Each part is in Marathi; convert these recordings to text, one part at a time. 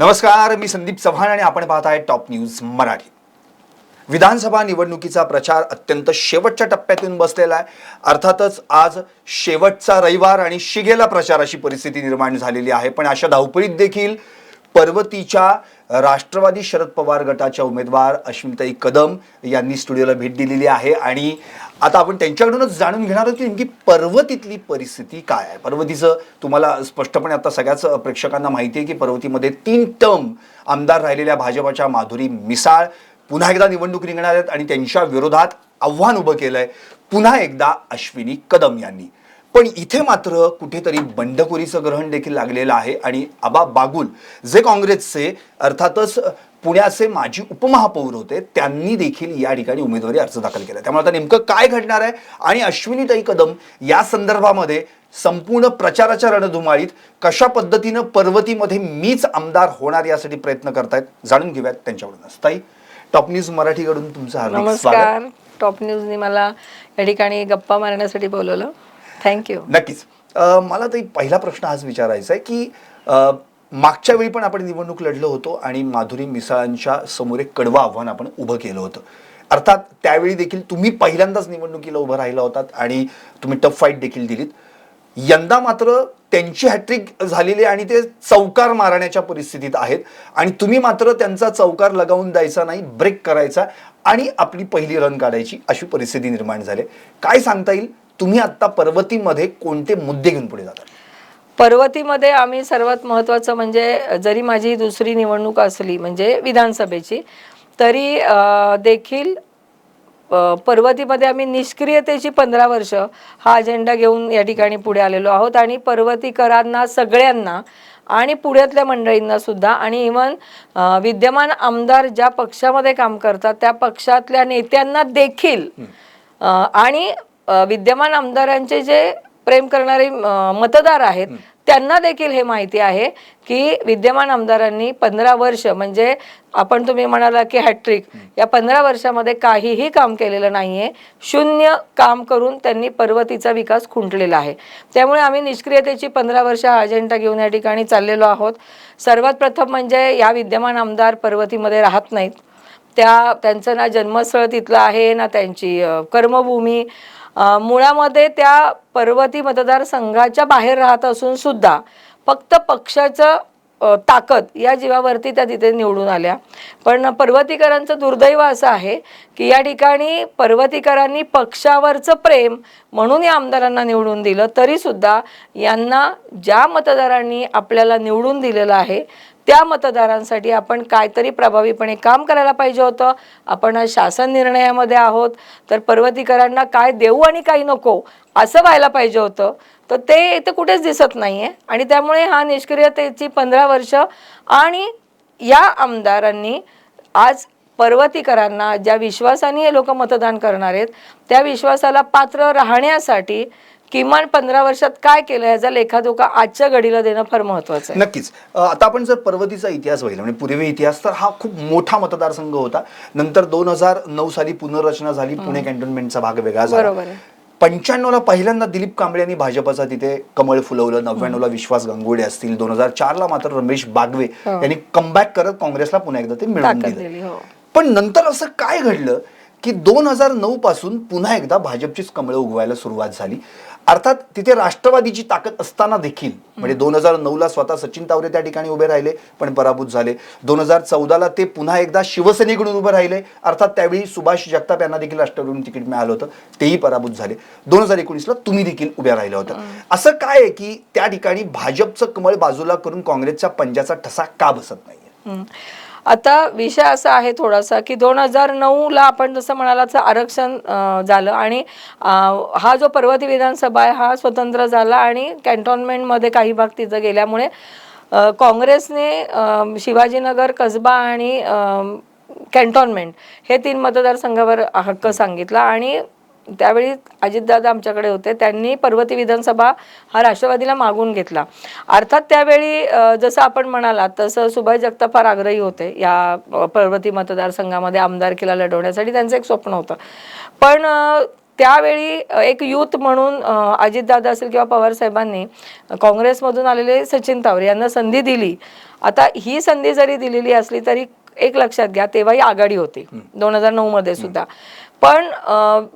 नमस्कार मी संदीप चव्हाण आणि आपण पाहत आहे टॉप न्यूज मराठी. विधानसभा निवडणुकीचा प्रचार अत्यंत शेवटच्या टप्प्यातून बसलेला आहे. अर्थातच आज शेवटचा रविवार आणि शिगेला प्रचाराची परिस्थिती निर्माण झालेली आहे. पण अशा धावपळीत देखील पर्वतीच्या राष्ट्रवादी शरद पवार गटाच्या उमेदवार अश्विनताई कदम यांनी स्टुडिओला भेट दिलेली आहे. आणि आता आपण त्यांच्याकडूनच जाणून घेणार आहोत की नेमकी पर्वतीतली परिस्थिती काय आहे. पर्वतीचं तुम्हाला स्पष्टपणे आता सगळ्याच प्रेक्षकांना माहिती आहे की पर्वतीमध्ये तीन टर्म आमदार राहिलेल्या भाजपाच्या माधुरी मिसाळ पुन्हा एकदा निवडणूक रिंगणार आहेत आणि त्यांच्या विरोधात आव्हान उभं केलंय. पुन्हा एकदा अश्विनी कदम यांनी. पण इथे मात्र कुठेतरी बंडखोरीचं ग्रहण देखील लागलेलं आहे. आणि आबा बागुल जे काँग्रेसचे अर्थातच पुण्याचे माजी उपमहापौर होते त्यांनी देखील या ठिकाणी उमेदवारी अर्ज दाखल केला. त्यामुळे आता नेमकं काय घडणार आहे? आणि अश्विनीताई कदम या संदर्भामध्ये संपूर्ण प्रचाराच्या रणधुमाळीत कशा पद्धतीनं पर्वतीमध्ये मीच आमदार होणार यासाठी प्रयत्न करतायत जाणून घेऊयात त्यांच्याकडून ताई टॉप न्यूज मराठीकडून तुमचं हार्दिक स्वागत. टॉप न्यूजने मला या ठिकाणी गप्पा मारण्यासाठी बोलवलं. थँक्यू नक्कीच. मला तरी पहिला प्रश्न हाच विचारायचा आहे की मागच्या वेळी पण आपण निवडणूक लढलो होतो आणि माधुरी मिसाळांच्या समोर एक कडवं आव्हान आपण उभं केलं होतं. अर्थात त्यावेळी देखील तुम्ही पहिल्यांदाच निवडणुकीला उभं राहिला होतात आणि तुम्ही टफ फाईट देखील दिलीत. यंदा मात्र त्यांची हॅट्रिक झालेली आहे आणि ते चौकार मारण्याच्या परिस्थितीत आहेत आणि तुम्ही मात्र त्यांचा चौकार लगावून द्यायचा नाही ब्रेक करायचा आणि आपली पहिली रन काढायची अशी परिस्थिती निर्माण झाली. काय सांगता येईल? तुम्ही आता पर्वतीमध्ये कोणते मुद्दे घेऊन पुढे जातात? पर्वतीमध्ये आम्ही सर्वात महत्त्वाचं म्हणजे जरी माझी दुसरी निवडणूक असली म्हणजे विधानसभेची तरी देखील पर्वतीमध्ये आम्ही निष्क्रियतेची पंधरा वर्ष हा अजेंडा घेऊन या ठिकाणी पुढे आलेलो आहोत. आणि पर्वतीकरांना सगळ्यांना आणि पुण्यातल्या मंडळींना सुद्धा आणि इवन विद्यमान आमदार ज्या पक्षामध्ये काम करतात त्या पक्षातल्या नेत्यांना देखील आणि विद्यमान आमदारांचे जे प्रेम करणारे मतदार आहेत त्यांना देखील हे माहिती आहे की विद्यमान आमदारांनी पंधरा वर्ष म्हणजे आपण तुम्ही म्हणाला की हॅट्रिक या पंधरा वर्षामध्ये काहीही काम केलेलं नाहीये. शून्य काम करून त्यांनी पर्वतीचा विकास खुंटलेला आहे. त्यामुळे आम्ही निष्क्रियतेची पंधरा वर्ष हा अजेंडा घेऊन या ठिकाणी चाललेलो आहोत. सर्वात प्रथम म्हणजे या विद्यमान आमदार पर्वतीमध्ये राहत नाहीत. त्या त्यांचं ना जन्मस्थळ तिथलं आहे ना त्यांची कर्मभूमी मुळामध्ये त्या पर्वती मतदारसंघाच्या बाहेर राहत असून सुद्धा फक्त पक्षाचं ताकद या जीवावरती त्या तिथे निवडून आल्या. पण पर्वतीकरांचं दुर्दैव असं आहे की या ठिकाणी पर्वतीकरांनी पक्षावरचं प्रेम म्हणून या आमदारांना निवडून दिलं तरीसुद्धा यांना ज्या मतदारांनी आपल्याला निवडून दिलेलं आहे त्या मतदारांसाठी आपण काहीतरी प्रभावीपणे काम करायला पाहिजे होतं. आपण शासन निर्णयामध्ये आहोत. तर पर्वतीकरांना काय देऊ आणि काही नको असं व्हायला पाहिजे होतं. तर ते इथे कुठेच दिसत नाही आहे आणि त्यामुळे हा निष्क्रियतेची पंधरा वर्ष आणि या आमदारांनी आज पर्वतीकरांना ज्या विश्वासाने हे लोक मतदान करणार आहेत त्या विश्वासाला पात्र राहण्यासाठी किमान पंधरा वर्षात काय केलं याचा लेखाजोखा आजच्या घडीला देणं फार महत्वाचं आहे. नक्कीच. आता आपण जर पर्वतीचा इतिहास पाहिला म्हणजे पूर्वी इतिहास तर हा खूप मोठा मतदारसंघ होता. नंतर दोन हजार नऊ साली पुनर्रचना झाली पुणे कॅन्टोन्मेंटचा भाग वेगळा झाला. पंच्याण्णवला पहिल्यांदा दिलीप कांबळे यांनी भाजपचा तिथे कमळ फुलवलं नव्याण्णवला विश्वास गंगोडे असतील दोन हजार चारला मात्र रमेश बागवे यांनी कमबॅक करत काँग्रेसला पुन्हा एकदा ते मिळवून दिली. हो. पण नंतर असं काय घडलं की दोन हजार नऊ पासून पुन्हा एकदा भाजपचीच कमळं उगवायला सुरुवात झाली. अर्थात तिथे राष्ट्रवादीची ताकद असताना देखील म्हणजे दोन हजार नऊला स्वतः सचिन तावरे त्या ठिकाणी उभे राहिले पण पराभूत झाले. दोन हजार चौदाला ते पुन्हा एकदा शिवसेनेकडून उभे राहिले. अर्थात त्यावेळी सुभाष जगताप यांना देखील राष्ट्रवादीकडून तिकीट मिळालं होतं. तेही पराभूत झाले. दोन हजार एकोणीसला तुम्ही देखील उभ्या राहिल्या होत्या. असं काय आहे की त्या ठिकाणी भाजपचं कमळ बाजूला करून काँग्रेसच्या पंजाचा ठसा का बसत नाहीये. आता विषय असा आहे थोडासा की दोन हजार नऊला आपण जसं म्हणालाचं आरक्षण झालं आणि हा जो पर्वती विधानसभा आहे हा स्वतंत्र झाला आणि कॅन्टोन्मेंटमध्ये काही भाग तिथं गेल्यामुळे काँग्रेसने शिवाजीनगर कसबा आणि कॅन्टॉनमेंट कॅन्टोन्मेंट हे तीन मतदारसंघावर हक्क सांगितला आणि त्यावेळी अजितदादा आमच्याकडे होते. त्यांनी पर्वती विधानसभा हा राष्ट्रवादीला मागून घेतला. अर्थात त्यावेळी जसं आपण म्हणाला तसं सुभाष जगताप फार आग्रही होते या पर्वती मतदारसंघामध्ये आमदारकीला लढवण्यासाठी. त्यांचं एक स्वप्न होतं. पण त्यावेळी एक युथ म्हणून अजितदादा असेल किंवा पवार साहेबांनी काँग्रेसमधून आलेले सचिन तावरे यांना संधी दिली. आता ही संधी जरी दिलेली असली तरी एक लक्षात घ्या तेव्हाही आघाडी होती. दोन हजार नऊ मध्ये सुद्धा. पण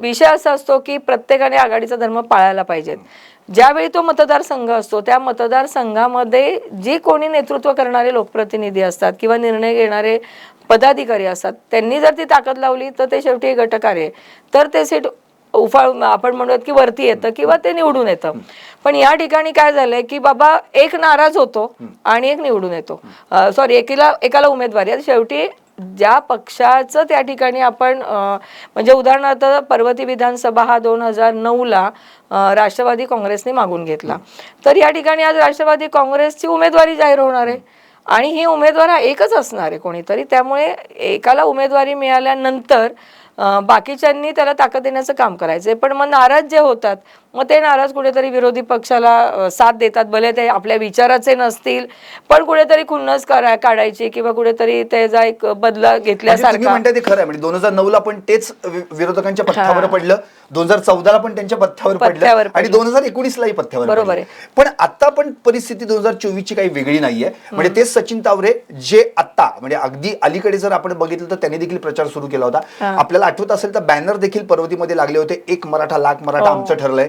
विषय असा असतो की प्रत्येकाने आघाडीचा धर्म पाळायला पाहिजेत. ज्यावेळी तो मतदारसंघ असतो त्या मतदारसंघामध्ये जे कोणी नेतृत्व करणारे लोकप्रतिनिधी असतात किंवा निर्णय घेणारे पदाधिकारी असतात त्यांनी जर ती ताकद लावली तर ते शेवटी आहे. तर ते सीट उफाळून आपण म्हणूयात की वरती येतं किंवा ते निवडून येतं. पण या ठिकाणी काय झालंय की बाबा एक नाराज होतो आणि एक निवडून येतो. सॉरी एकीला एकाला उमेदवारी शेवटी ज्या पक्षाचं त्या ठिकाणी आपण म्हणजे उदाहरणार्थ पर्वती विधानसभा हा दोन हजार नऊला राष्ट्रवादी काँग्रेसने मागून घेतला. तर या ठिकाणी आज राष्ट्रवादी काँग्रेसची उमेदवारी जाहीर होणार आहे. आणि ही उमेदवार हा एकच असणार आहे कोणीतरी. त्यामुळे एकाला उमेदवारी मिळाल्यानंतर बाकीच्यांनी त्याला ताकद देण्याचं काम करायचं पण मग नाराज जे होतात मग ते नाराज कुठेतरी विरोधी पक्षाला साथ देतात. भले ते आपल्या विचाराचे नसतील पण कुठेतरी खुन्नस करा काढायची किंवा कुठेतरी त्याचा एक बदला म्हणजे घेतल्यासारखा. म्हणताय ते खरं आहे. म्हणजे दोन हजार नऊ ला पण तेच विरोधकांच्या पथ्यावर पडलं. दोन हजार चौदा ला पण त्यांच्या पथ्यावर पडलं. आणि दोन हजार एकोणीस लाही पथ्यावर बरोबर पडलं. पण आता पण परिस्थिती दोन हजार चोवीस ची काही वेगळी नाहीये. म्हणजे तेच सचिन तावरे जे आता म्हणजे अगदी अलीकडे जर आपण बघितलं तर त्यांनी देखील प्रचार सुरू केला होता. आपल्याला आठवत असेल तर बॅनर देखील पर्वतीमध्ये लागले होते. एक मराठा लाख मराठा हो. आमचं ठरलंय.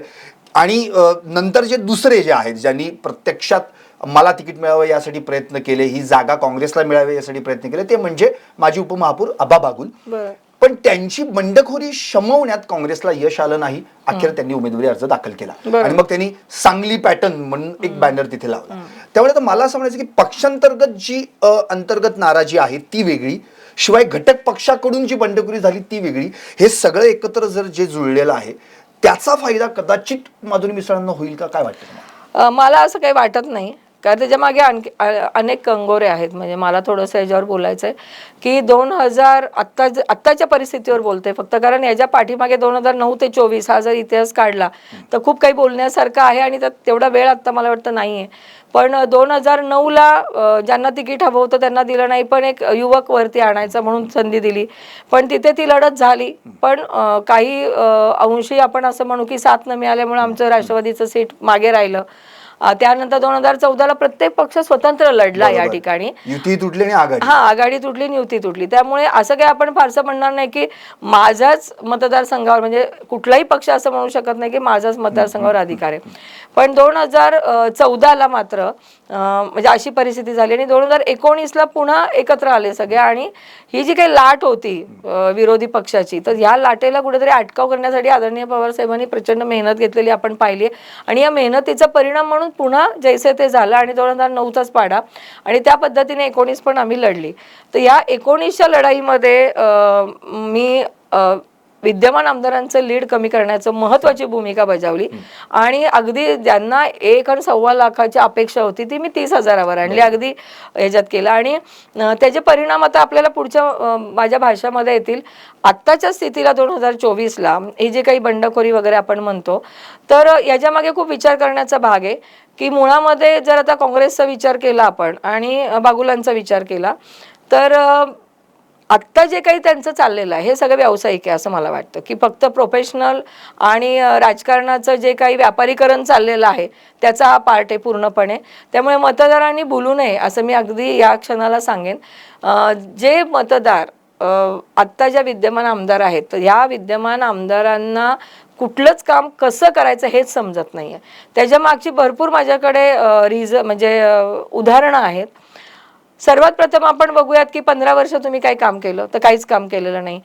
आणि नंतर जे दुसरे जे आहेत ज्यांनी प्रत्यक्षात मला तिकीट मिळावं यासाठी प्रयत्न केले ही जागा काँग्रेसला मिळावी यासाठी प्रयत्न केले ते म्हणजे माजी उपमहापौर अबा बागुल. पण त्यांची बंडखोरी शमवण्यात काँग्रेसला यश आलं नाही. अखेर त्यांनी उमेदवारी अर्ज दाखल केला. आणि मग त्यांनी सांगली पॅटर्न म्हणून एक बॅनर तिथे लावला. त्यामुळे आता मला असं म्हणायचं की पक्षांतर्गत जी अंतर्गत नाराजी आहे ती वेगळी. शिवाय घटक पक्षाकडून जी बंडखोरी झाली ती वेगळी. हे सगळं एकत्र जर जे जुळलेलं आहे त्याचा फायदा कदाचित माधुरी मिसळांना होईल का? काय वाटतं मला असं काही वाटत नाही. कारण त्याच्यामागे आणखी अनेक कंगोरे आहेत. म्हणजे मला थोडंसं याच्यावर बोलायचं आहे की दोन हजार आत्ता आत्ताच्या परिस्थितीवर बोलते फक्त कारण याच्या पाठीमागे दोन हजार नऊ ते चोवीस हा जर इतिहास काढला तर खूप काही बोलण्यासारखं आहे आणि त्यात तेवढा वेळ आत्ता मला वाटतं नाही आहे पण दोन हजार नऊला ज्यांना तिकीट हवं होतं त्यांना दिलं नाही पण एक युवक वरती आणायचं म्हणून संधी दिली. पण तिथे ती लढत झाली. पण काही अंशी आपण असं म्हणू की साथ न मिळाल्यामुळे आमचं राष्ट्रवादीचं सीट मागे राहिलं. त्यानंतर दोन हजार चौदाला प्रत्येक पक्ष स्वतंत्र लढला या. ठिकाणी युती तुटली आणि आघाडी हा आघाडी तुटली आणि युती तुटली त्यामुळे असं काही आपण फारसं म्हणणार नाही की माझ्याच मतदारसंघावर म्हणजे कुठलाही पक्ष असं म्हणू शकत नाही की माझाच मतदारसंघावर अधिकार आहे पण दोन हजार चौदाला मात्र म्हणजे अशी परिस्थिती झाली आणि दोन हजार एकोणीसला पुन्हा एकत्र आले सगळे आणि ही जी काही लाट होती विरोधी पक्षाची तर ह्या लाटेला कुठेतरी अटकाव करण्यासाठी आदरणीय पवार साहेबांनी प्रचंड मेहनत घेतलेली आपण पाहिली. आणि या मेहनतीचा परिणाम म्हणून पुन्हा जैसे ते झालं आणि दोन हजार नऊचाच पाडा. आणि त्या पद्धतीने एकोणीस पण आम्ही लढली. तर या एकोणीसच्या लढाईमध्ये मी विद्यमान आमदारांचं लीड कमी करण्याचं महत्वाची भूमिका बजावली. आणि अगदी ज्यांना एक आणि सव्वा लाखाची अपेक्षा होती ती मी तीस हजारावर आणली अगदी ह्याच्यात केलं. आणि त्याचे परिणाम आता आपल्याला पुढच्या माझ्या भाषामध्ये येतील. आत्ताच्या स्थितीला दोन हजार चोवीसला ही जी काही बंडखोरी वगैरे आपण म्हणतो तर याच्यामागे खूप विचार करण्याचा भाग आहे की मुळामध्ये जर आता काँग्रेसचा विचार केला आपण आणि बागुलांचा विचार केला तर आत्ता जे काही त्यांचं चाललेलं आहे हे सगळं व्यावसायिक आहे असं मला वाटतं. की फक्त प्रोफेशनल आणि राजकारणाचं जे काही व्यापारीकरण चाललेलं आहे त्याचा हा पार्ट आहे पूर्णपणे. त्यामुळे मतदारांनी बोलू नये असं मी अगदी या क्षणाला सांगेन. जे मतदार आत्ता ज्या विद्यमान आमदार आहेत तर ह्या विद्यमान आमदारांना कुठलंच काम कसं करायचं हेच समजत नाही आहे त्याच्या मागची भरपूर माझ्याकडे रिझ म्हणजे उदाहरणं आहेत. सर्वात प्रथम आपण बघूयात की पंधरा वर्ष तुम्ही काही काम केलं तर काहीच काम केलेलं नाही.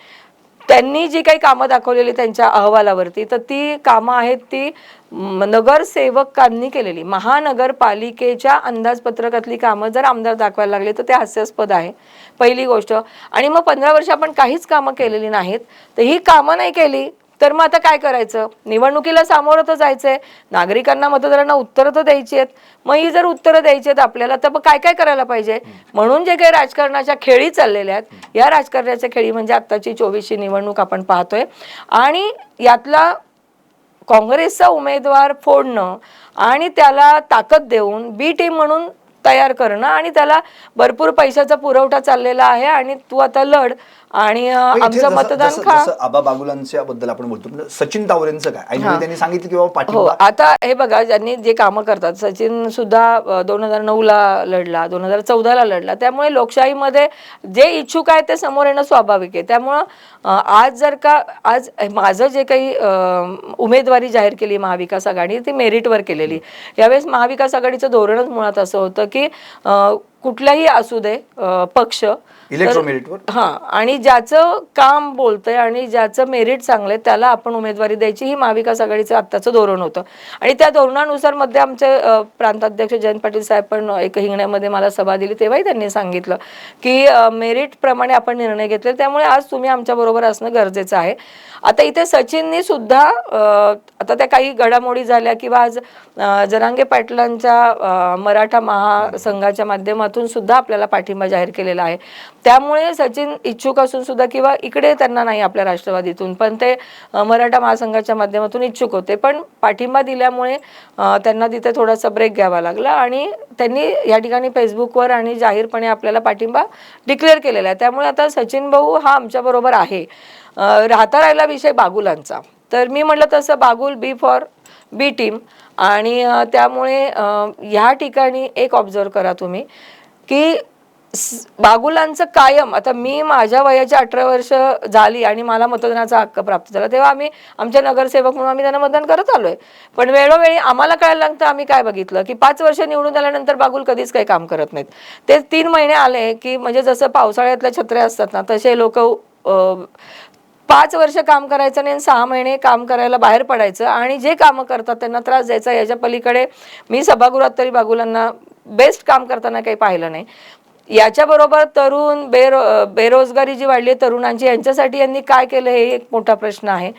त्यांनी जी काही कामं दाखवलेली त्यांच्या अहवालावरती तर ती कामं आहेत ती नगरसेवकांनी केलेली. महानगरपालिकेच्या अंदाजपत्रकातली कामं जर आमदार दाखवायला लागले तर ते हास्यास्पद आहे. पहिली गोष्ट. आणि मग पंधरा वर्ष आपण काहीच कामं केलेली नाहीत तर ही कामं नाही केली. तर मग आता काय करायचं? निवडणुकीला सामोरं तर जायचंय. नागरिकांना मतदारांना उत्तरं तर द्यायची आहेत. मग ही जर उत्तरं द्यायची आहेत आपल्याला तर मग काय काय करायला पाहिजे? म्हणून जे काही राजकारणाच्या खेळी चाललेल्या आहेत या राजकारणाच्या खेळी म्हणजे आत्ताची चोवीसची निवडणूक आपण पाहतोय. आणि यातला काँग्रेसचा उमेदवार फोडणं आणि त्याला ताकद देऊन बी टीम म्हणून तयार करणं आणि त्याला भरपूर पैशाचा पुरवठा चाललेला आहे आणि तू आता लढ. आणि आमचं मतदान खा आबा बागुलांच्या बद्दल आपण बोलतो पण सचिन तावरेंचं काय? त्यांनी सांगितलं की बाबा हो आता हे बघा ज्यांनी जे कामं करतात सचिन सुद्धा दोन हजार नऊला लढला दोन हजार चौदाला लढला त्यामुळे लोकशाहीमध्ये जे इच्छुक आहेत ते समोर येणं स्वाभाविक आहे. त्यामुळं आज जर का आज माझं जे काही उमेदवारी जाहीर केली महाविकास आघाडी ती मेरिटवर केलेली. यावेळेस महाविकास आघाडीचं धोरणच मुळात असं होतं की कुठलाही असू दे पक्ष इलेक्ट्रोमेरिटवर हा आणि ज्याचं काम बोलतंय आणि ज्याचं मेरिट चांगलंय त्याला आपण उमेदवारी द्यायची ही महाविकास आघाडीचं आत्ताचं धोरण होतं. आणि त्या धोरणानुसारमध्ये आमचे प्रांताध्यक्ष जयंत पाटील साहेब पण एक हिंगण्यामध्ये मला सभा दिली तेव्हाही त्यांनी सांगितलं की मेरिट प्रमाणे आपण निर्णय घेतले त्यामुळे आज तुम्ही आमच्या बरोबर असणं गरजेचं आहे. आता इथे सचिननी सुद्धा आता त्या काही घडामोडी झाल्या किंवा आज जरांगे पाटलांच्या मराठा महासंघाच्या माध्यमातून सुद्धा आपल्याला पाठिंबा जाहीर केलेला आहे. त्यामुळे सचिन इच्छुक असून सुद्धा किंवा इकडे त्यांना नाही आपल्या राष्ट्रवादीतून पण ते मराठा महासंघाच्या माध्यमातून इच्छुक होते. पण पाठिंबा दिल्यामुळे त्यांना तिथे थोडासा ब्रेक घ्यावा लागला आणि त्यांनी या ठिकाणी फेसबुकवर आणि जाहीरपणे आपल्याला पाठिंबा डिक्लेअर केलेला आहे. त्यामुळे आता सचिन भाऊ हा आमच्याबरोबर आहे. राहता राहिला विषय बागुलांचा. तर मी म्हटलं तसं Bagul B for B team आणि त्यामुळे ह्या ठिकाणी एक ऑब्झर्व करा तुम्ही. की बागुलांचं कायम आता मी माझ्या वयाची अठरा वर्ष झाली आणि मला मतदानाचा हक्क प्राप्त झाला तेव्हा आम्ही आमच्या नगरसेवक म्हणून आम्ही त्यांना मतदान करत आलोय. पण वेळोवेळी आम्हाला कळायला लागतं आम्ही काय बघितलं की पाच वर्ष निवडून आल्यानंतर बागुल कधीच काही काम करत नाहीत. ते तीन महिने आले की म्हणजे जसं पावसाळ्यातल्या छत्र्या असतात ना तसे लोक पाच वर्ष काम करायचं नाही आणि सहा महिने काम करायला बाहेर पडायचं आणि जे कामं करतात त्यांना त्रास द्यायचा याच्या पलीकडे मी सभागृहात तरी बागुलांना बेस्ट काम करताना काही पाहिलं नाही. याच्याबरोबर तरुण बेरो बेरोजगारी जी वाढली आहे तरुणांची यांच्यासाठी यांनी काय केलं हे एक मोठा प्रश्न आहे.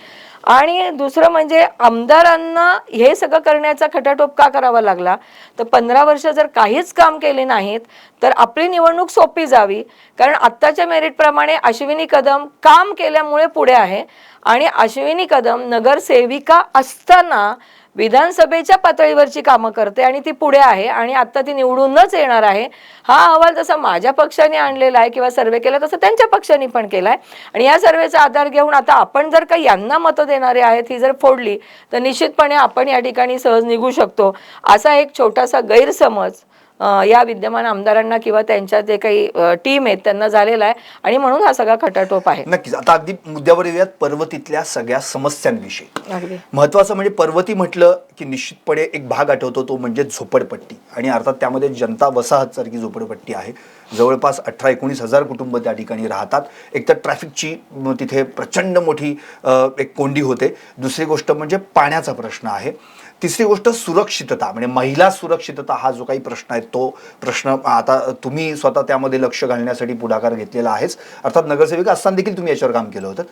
आणि दुसरं म्हणजे आमदारांना हे सगळं करण्याचा खटाटोप का करावा लागला? तर पंधरा वर्ष जर काहीच काम केले नाहीत तर आपली निवडणूक सोपी जावी. कारण आत्ताच्या मेरिटप्रमाणे अश्विनी कदम काम केल्यामुळे पुढे आहे. आणि अश्विनी कदम नगरसेविका असताना विधानसभेच्या पातळीवरची कामं करते आणि ती पुढे आहे आणि आता ती निवडूनच येणार आहे. हा अहवाल जसा माझ्या पक्षाने आणलेला आहे किंवा सर्वे केला तसं त्यांच्या पक्षाने पण केलाय. आणि या सर्वेचा आधार घेऊन आता आपण जर का यांना मतं देणारे आहेत ही जर फोडली तर निश्चितपणे आपण या ठिकाणी सहज निघू शकतो. असा एक छोटासा गैरसमज या विद्यमान आमदारांना किंवा त्यांच्या जे काही टीम आहेत त्यांना झालेला आहे. आणि म्हणून हा सगळा खटाटोप आहे. नक्कीच. आता अगदी मुद्द्यावर येऊयात पर्वतीतल्या सगळ्या समस्यांविषयी. महत्वाचं म्हणजे पर्वती म्हटलं की निश्चितपणे एक भाग आठवतो तो म्हणजे झोपडपट्टी. आणि अर्थात त्यामध्ये जनता वसाहत सारखी झोपडपट्टी आहे. जवळपास अठरा एकोणीस हजार कुटुंब त्या ठिकाणी राहतात. एक तर ट्रॅफिकची तिथे प्रचंड मोठी एक कोंडी होते. दुसरी गोष्ट म्हणजे पाण्याचा प्रश्न आहे. तिसरी गोष्ट सुरक्षितता. म्हणजे महिला सुरक्षितता हा जो काही प्रश्न आहे तो प्रश्न आता तुम्ही स्वतः त्यामध्ये लक्ष घालण्यासाठी पुढाकार घेतलेला आहेच. अर्थात नगरसेविका असताना देखील तुम्ही याच्यावर काम केलं होतं.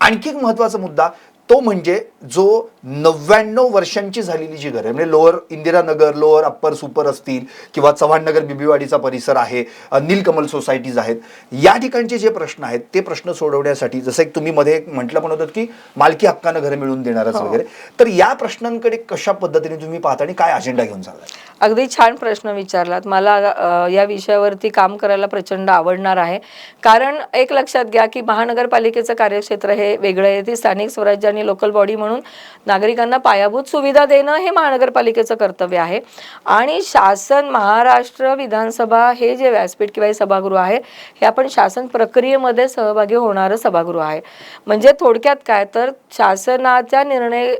आणखी एक महत्त्वाचा मुद्दा तो म्हणजे जो नव्याण्णव वर्षांची झालेली जी घरं आहे म्हणजे lower Indiranagar lower upper super असतील किंवा चव्हाणनगर बिबिवाडीचा परिसर आहे नीलकमल सोसायटीज आहेत या ठिकाणचे जे प्रश्न आहेत ते प्रश्न सोडवण्यासाठी जसं एक तुम्ही मध्ये म्हटलं पण होतं की मालकी हक्कानं घरं मिळवून देणारच वगैरे तर या प्रश्नांकडे कशा पद्धतीने तुम्ही पाहता आणि काय अजेंडा घेऊन चाललाय अगदी छान प्रश्न विचारलात. मला या विषयावरती काम करायला प्रचंड आवडणार आहे. कारण एक लक्षात घ्या की महानगरपालिकेचं कार्यक्षेत्र हे वेगळं आहे ती स्थानिक स्वराज्य आणि लोकल बॉडी म्हणून नागरिकांना पायाभूत सुविधा देणं हे महानगरपालिकेचं कर्तव्य आहे. आणि शासन महाराष्ट्र विधानसभा हे जे व्यासपीठ किंवा सभागृह आहे हे आपण शासन प्रक्रियेमध्ये सहभागी होणारं सभागृह आहे. म्हणजे थोडक्यात काय तर शासनाच्या निर्णय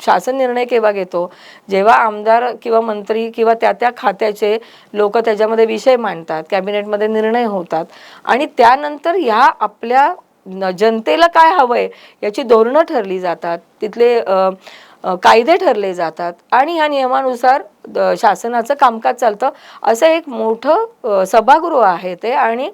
शासन निर्णय केव्हा घेतो? जेव्हा आमदार किंवा मंत्री किंवा त्या त्या खात्याचे लोक त्याच्यामध्ये विषय मांडतात कॅबिनेटमध्ये निर्णय होतात. आणि त्यानंतर ह्या आपल्या जनतेला काय हवंय याची धोरणं ठरली जातात तिथले कायदे ठरले जातात आणि ह्या नियमानुसार शासनाचं कामकाज चालतं असं एक मोठं सभागृह आहे ते आणि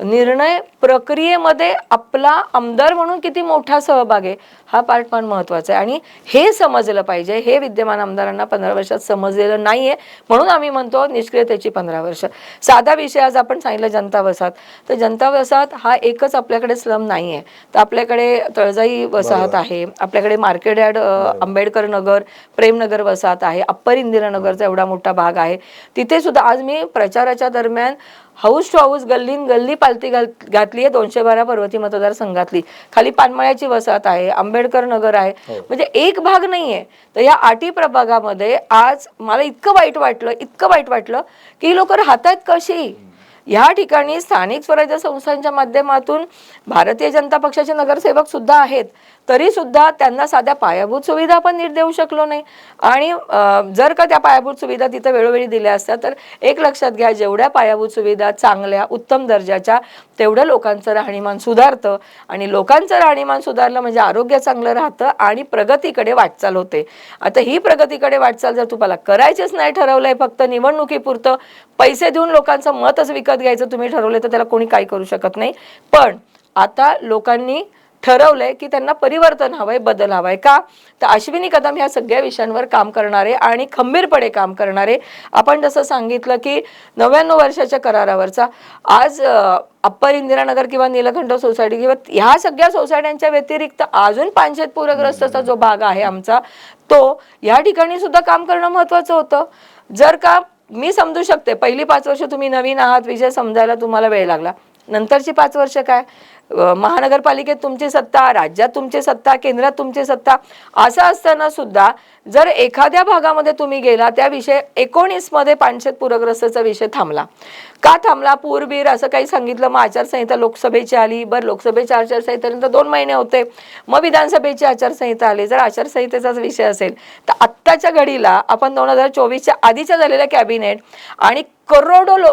निर्णय प्रक्रियेमध्ये आपला आमदार म्हणून किती मोठा सहभाग आहे हा पार्ट पण महत्त्वाचा आहे. आणि हे समजलं पाहिजे. हे विद्यमान आमदारांना पंधरा वर्षात समजलेलं नाहीये. म्हणून आम्ही म्हणतो निष्क्रियतेची पंधरा वर्ष. साधा विषय आज आपण सांगितलं जनता वसाहत. तर जनता वसाहत हा एकच आपल्याकडे स्लम नाही आहे तर आपल्याकडे तळजाई वसाहत आहे. आपल्याकडे मार्केट यार्ड आंबेडकर नगर प्रेमनगर वसाहत आहे. अप्पर इंदिरानगरचा एवढा मोठा भाग आहे. तिथे सुद्धा आज मी प्रचाराच्या दरम्यान हाऊस टू हाऊस गल्लीन गल्ली पालती घातली आहे दोनशे बारा पर्वती मतदारसंघातली. खाली पानमळ्याची वसाहत आहे. आंबेडकर नगर आहे. म्हणजे एक भाग नाहीये. तर या आटी प्रभागामध्ये आज मला इतकं वाईट वाटलं इतकं वाईट वाटलं की ही लोक राहतात कशी? या ठिकाणी स्थानिक स्वराज्य संस्थांच्या माध्यमातून भारतीय जनता पक्षाचे नगरसेवक सुद्धा आहेत. तरी सुद्धा त्यांना साध्या पायाभूत सुविधा आपण नीट देऊ शकलो नाही. आणि जर का त्या पायाभूत सुविधा तिथं वेळोवेळी दिल्या असत्या तर एक लक्षात घ्या जेवढ्या पायाभूत सुविधा चांगल्या उत्तम दर्जाच्या तेवढं लोकांचं राहणीमान सुधारतं. आणि लोकांचं राहणीमान सुधारलं म्हणजे आरोग्य चांगलं राहतं आणि प्रगतीकडे वाटचाल होते. आता ही प्रगतीकडे वाटचाल जर तुम्हाला करायचीच नाही ठरवलंय फक्त निवडणुकीपुरतं पैसे देऊन लोकांचं मतच विकत घ्यायचं तुम्ही ठरवलं तर त्याला कोणी काही करू शकत नाही. पण आता लोकांनी ठरवलंय की त्यांना परिवर्तन हवंय बदल हवाय. का? तर अश्विनी कदम ह्या सगळ्या विषयांवर काम करणारे आणि खंबीरपणे काम करणारे. आपण जसं सांगितलं की नव्याण्णव वर्षाच्या करारावरचा आज अप्पर इंदिरानगर किंवा नीलकंठ सोसायटी किंवा ह्या सगळ्या सोसायट्यांच्या व्यतिरिक्त अजून पानशेत पूरग्रस्तचा जो भाग आहे आमचा तो या ठिकाणी सुद्धा काम करणं महत्वाचं होतं. जर का मी समजू शकते पहिली पाच वर्ष तुम्ही नवीन आहात विषय समजायला तुम्हाला वेळ लागला. नंतरची पाच वर्ष काय? महानगरपालिकेत तुमची सत्ता राज्यात तुमची सत्ता केंद्रात तुमची सत्ता असं असताना सुद्धा जर एखाद्या भागामध्ये तुम्ही गेला त्या विषय एकोणीसमध्ये पानशेत पूरग्रस्तचा विषय थांबला. का थांबला? पूरबीर असं काही सांगितलं. मग आचारसंहिता लोकसभेची आली. बरं लोकसभेच्या आचारसंहितेनंतर दोन महिने होते. मग विधानसभेची आचारसंहिता आली. जर आचारसंहितेचाच विषय असेल तर आत्ताच्या घडीला आपण दोन हजार चोवीसच्या आधीच्या झालेल्या कॅबिनेट आणि करोडो लो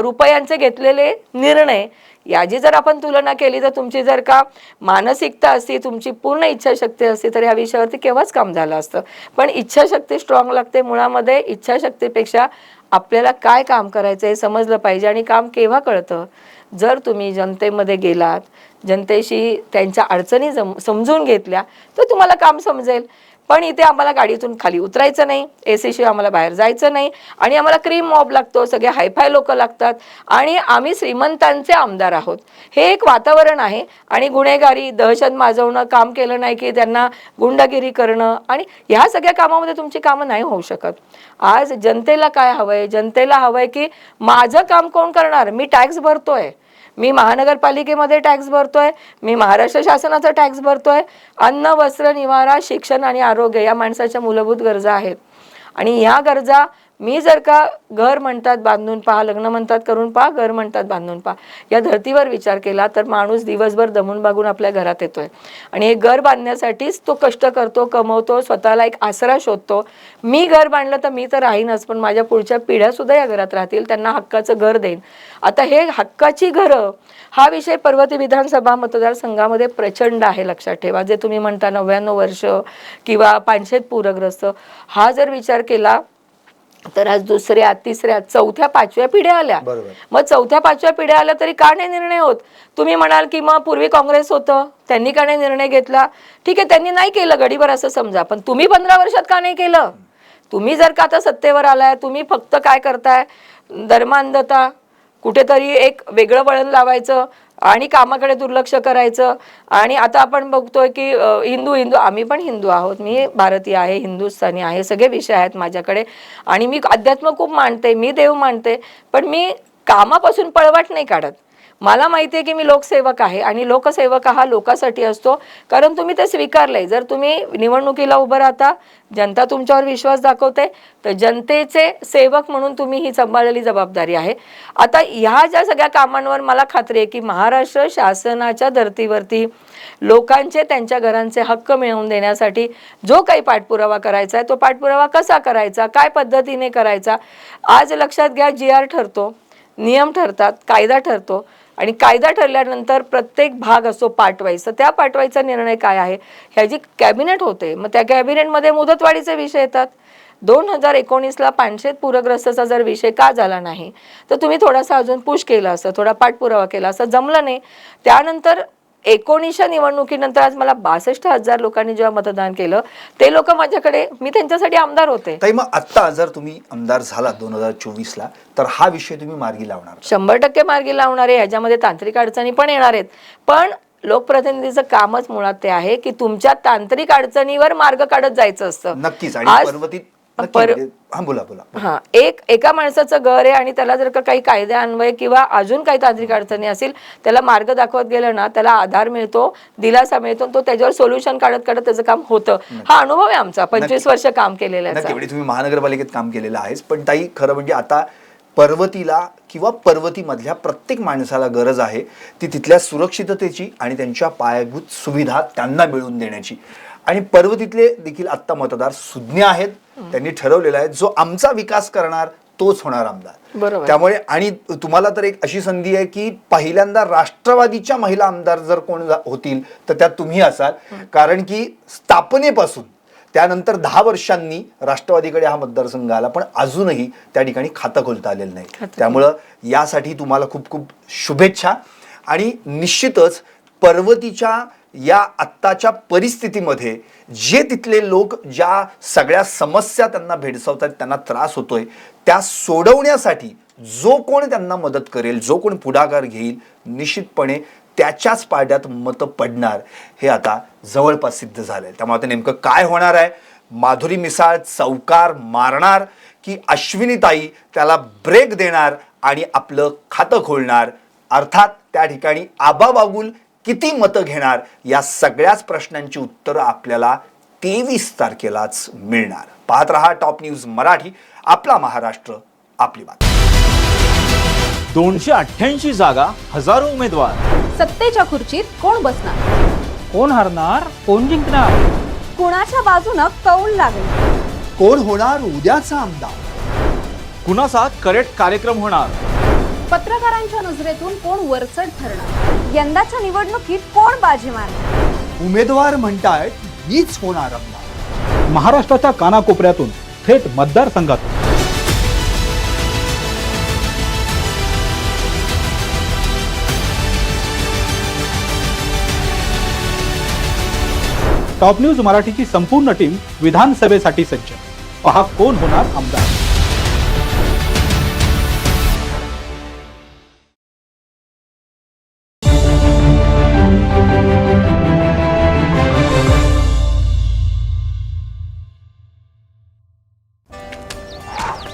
रुपयांचे घेतलेले निर्णय याची जर आपण तुलना केली तर तुमची जर का मानसिकता असती तुमची पूर्ण इच्छाशक्ती असती तर या विषयावरती केव्हाच काम झालं असतं. पण इच्छाशक्ती स्ट्रॉंग लागते मुळामध्ये इच्छाशक्तीपेक्षा आपल्याला काय काम करायचं हे समजलं पाहिजे आणि काम केव्हा कळतं? जर तुम्ही जनतेमध्ये गेलात जनतेशी त्यांच्या अडचणी जम समजून घेतल्या तर तुम्हाला काम समजेल. पण इथे आम्हाला गाडीतून खाली उतरायचं नाही. एसीशिवाय शिवाय आम्हाला बाहेर जायचं नाही. आणि आम्हाला क्रीम मॉब लागतो. सगळे हायफाय लोक लागतात. आणि आम्ही श्रीमंतांचे आमदार आहोत. हे एक वातावरण आहे. आणि गुन्हेगारी दहशत माजवणं काम केलं नाही की त्यांना गुंडगिरी करणं आणि ह्या सगळ्या कामामध्ये तुमची कामं नाही होऊ शकत. आज जनतेला काय हवंय? जनतेला हवंय की माझं काम कोण करणार? मी टॅक्स भरतोय. मी महानगरपालिकेमध्ये टॅक्स भरतोय मी महाराष्ट्र शासनाचा टॅक्स भरतोय. अन्न वस्त्र निवारा शिक्षण आणि आरोग्य या माणसाच्या मूलभूत गरजा आहेत. आणि ह्या गरजा मी जर का घर म्हणतात बांधून पहा लग्न म्हणतात करून पहा घर म्हणतात बांधून पहा. या धर्तीवर विचार केला तर माणूस दिवसभर दमून बागून आपल्या घरात येतोय. आणि हे घर बांधण्यासाठीच तो कष्ट करतो कमवतो स्वतःला एक आसरा शोधतो. मी घर बांधलं तर मी तर राहीनच पण माझ्या पुढच्या पिढ्या सुद्धा या घरात राहतील त्यांना हक्काचं घर देईन. आता हे हक्काची घरं हा विषय पर्वती विधानसभा मतदारसंघामध्ये प्रचंड आहे लक्षात ठेवा. जे तुम्ही म्हणता नव्याण्णव वर्ष किंवा पानशेत पूरग्रस्त हा जर विचार केला तर आज दुसऱ्या तिसऱ्या चौथ्या पाचव्या पिढ्या आल्या. मग चौथ्या पाचव्या पिढ्या आल्या तरी का नाही निर्णय होत? तुम्ही म्हणाल की मग पूर्वी काँग्रेस होतं. त्यांनी का नाही निर्णय घेतला? ठीक आहे त्यांनी नाही केलं गडीवर असं समजा. पण तुम्ही पंधरा वर्षात का नाही केलं? तुम्ही जर का आता सत्तेवर आलाय तुम्ही फक्त काय करताय? धर्मांधता कुठेतरी एक वेगळं वळण लावायचं. आणि कामाकडे दुर्लक्ष करायचं. आणि आता आपण बघतोय की हिंदू हिंदू आम्ही पण हिंदू आहोत. मी भारतीय आहे हिंदुस्थानी आहे सगळे विषय आहेत माझ्याकडे. आणि मी अध्यात्म खूप मानते मी देव मानते पण मी कामापासून पळवाट नाही काढत. मला माहिती आहे की मी लोकसेवक आहे आणि लोकसेवक हा लोकासाठी असतो. कारण तुम्ही ते स्वीकारलंय. जर तुम्ही निवडणुकीला उभं राहता जनता तुमच्यावर विश्वास दाखवते तर जनतेचे सेवक म्हणून तुम्ही ही सांभाळलेली जबाबदारी आहे. आता ह्या ज्या सगळ्या कामांवर मला खात्री आहे की महाराष्ट्र शासनाच्या धर्तीवरती लोकांचे त्यांच्या घरांचे हक्क मिळवून देण्यासाठी जो काही पाठपुरावा करायचा आहे तो पाठपुरावा कसा करायचा काय पद्धतीने करायचा आज लक्षात घ्या जी आर ठरतो नियम ठरतात कायदा ठरतो. आणि कायदा ठरल्यानंतर प्रत्येक भाग असो पाठवायचा त्या पाठवायचा निर्णय काय आहे? ह्याची कॅबिनेट होते मग त्या कॅबिनेटमध्ये मुदतवाढीचे विषय येतात. दोन हजार एकोणीसला पानशेत पूरग्रस्तचा जर विषय का झाला नाही तर तुम्ही थोडासा अजून पुश केला असं थोडा पाठपुरावा केला असं जमलं नाही. त्यानंतर एकोणीसच्या निवडणुकीनंतर आज मला बासष्ट हजार लोकांनी जेव्हा मतदान केलं ते लोक माझ्याकडे मी त्यांच्यासाठी आमदार होते. ताई मग आत्ता जर तुम्ही आमदार झाला दोन हजार चोवीसला तर हा विषय तुम्ही मार्गी लावणार शंभर टक्के मार्गी लावणारे ह्याच्यामध्ये तांत्रिक अडचणी पण येणार आहेत. पण लोकप्रतिनिधीचं कामच मुळात ते आहे की तुमच्या तांत्रिक अडचणीवर मार्ग काढत जायचं असतं. नक्कीच. आणि आज- पर्वतीत पर- म्हणजे- हा बोला बोला हा एक एका माणसाचं घर आहे आणि त्याला जर का काही कायदे अन्वय किंवा अजून काही तांत्रिक अडचणी असतील त्याला मार्ग दाखवत गेलं ना त्याला आधार मिळतो दिलासा मिळतो तो त्याच्यावर सोल्युशन काढत काढत त्याचं काम होतं. हा अनुभव आहे आमचा पंचवीस वर्ष काम केलेलं आहे म्हणजे तुम्ही महानगरपालिकेत काम केलेलं आहेच पण ताई खरं म्हणजे आता पर्वतीला किंवा पर्वतीमधल्या प्रत्येक माणसाला गरज आहे ती तिथल्या सुरक्षिततेची आणि त्यांच्या पायाभूत सुविधा त्यांना मिळवून देण्याची. आणि पर्वतीतले देखील आत्ता मतदार सुज्ञ आहेत त्यांनी ठरवलेलं आहे. जो आमचा विकास करणार तोच होणार आमदार. त्यामुळे आणि तुम्हाला तर एक अशी संधी आहे की पहिल्यांदा राष्ट्रवादीच्या महिला आमदार जर कोण होतील तर त्यात तुम्ही असाल. कारण की स्थापनेपासून त्यानंतर दहा वर्षांनी राष्ट्रवादीकडे हा मतदारसंघ आला पण अजूनही त्या ठिकाणी खातं खोलता आलेलं नाही. त्यामुळं यासाठी तुम्हाला खूप खूप शुभेच्छा. आणि निश्चितच पर्वतीच्या या आत्ताच्या परिस्थितीमध्ये जे तिथले लोक ज्या सगळ्या समस्या त्यांना भेडसावतात त्यांना त्रास होतोय त्या सोडवण्यासाठी जो कोण त्यांना मदत करेल जो कोण पुढाकार घेईल निश्चितपणे त्याच्याच पाड्यात मतं पडणार हे आता जवळपास सिद्ध आहे त्यामुळे आता नेमकं काय होणार आहे? माधुरी मिसाळ चौकार मारणार की अश्विनीताई त्याला ब्रेक देणार आणि आपलं खातं खोलणार? अर्थात त्या ठिकाणी आबा बागुल किती मतं घेणार? या सगळ्याच प्रश्नांची उत्तरं आपल्याला तेवीस तारखेलाच मिळणार. पाहत रहा टॉप न्यूज मराठी आपला महाराष्ट्र आपली बात दोनशे अठ्ठ्याऐंशी जागा हजारो उमेदवार. सत्तेच्या खुर्चीत कोण बसणार? कोण हरणार? कोण जिंकणार? कुणाच्या बाजूनं कौल लागेल? कोण होणार उद्याचा आमदार? कुणाचा करेक्ट कार्यक्रम होणार? पत्रकारांच्या नजरेतून कोण वरचढ ठरणार? यंदाच्या निवडणुकीत कोण बाजी मारणार? उमेदवार म्हणतायत मीच होणार महाराष्ट्राच्या कानाकोपऱ्यातून थेट मतदारसंघातून टॉप न्यूज मराठीची संपूर्ण टीम विधानसभेसाठी सज्ज. पहा कोण होणार आमदार.